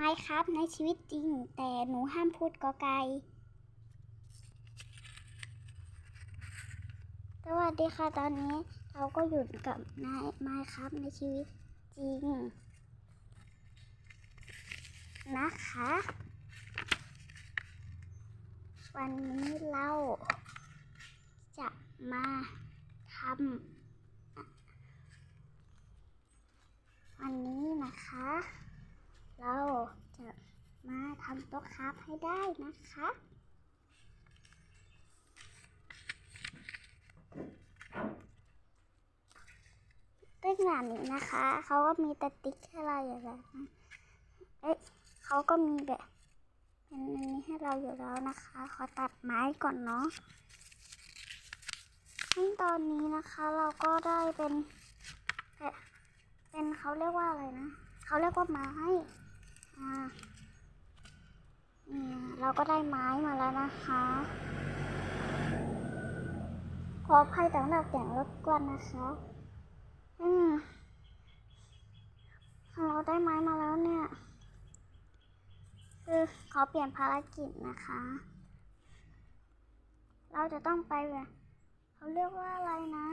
ไม่ครับในชีวิตจริง แต่หนูห้ามพูดกอไก่สวัสดีค่ะตอนนี้เราก็อยู่กับนายไม้ครับในชีวิตจริง นะคะ วันนี้เราจะมาทำวันนี้นะคะ เราจะมาทำต๊ะครับให้ได้นะคะตึ้งหลานนี้นะคะ เขาก็มีตะติ๊กให้เราอยู่แล้วนะเอ๊ะเขาก็มีแบบเป็นอันนี้ให้เราอยู่แล้วนะคะ ขอตัดไม้ก่อนเนาะซึ่งตอนนี้นะคะเราก็ได้เป็นเป็นเป็นเขาเรียกว่าอะไรนะ เขาเรียกว่าไม้อ่า เราก็ได้ไม้มาแล้วนะคะ ขออภัยต่างหากอย่างรบกวนนะคะ อืมเราได้ไม้มาแล้วเนี่ย คือขอเปลี่ยนภารกิจนะคะ เราจะต้องไปแบบเขาเรียกว่าอะไรนะ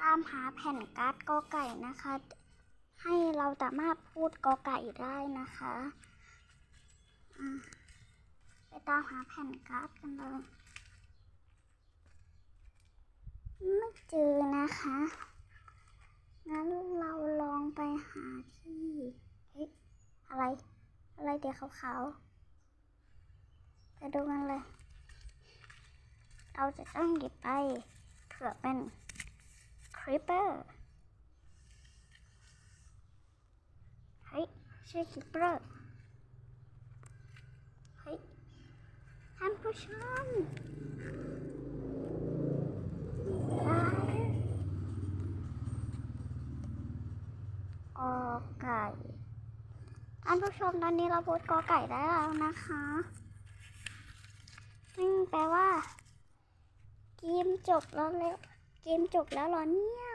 ตามหาแผ่นการ์ดกอไก่นะคะ ให้เราสามารถพูดกอไก่ได้นะคะ อะ ไปตามหาแผ่นการ์ดกันเลย ไม่เจอนะคะ งั้นเราลองไปหาที่เอ๊ะอะไร อะไรเดี๋ยวขาวๆ ไปดูกันเลย เราจะต้องหยิบไป เผื่อเป็นคริปเปอร์ เฮ้ย ใช่คริปเปอร์ เฮ้ย ท่านผู้ ชมว้าวกอไก่ท่านผู้ชมตอนนี้เราพูดกอไก่ได้แล้วนะคะ ซึ่งแปลว่า เกมจบแล้วแล้วเกมจบแล้วเหรอเนี่ย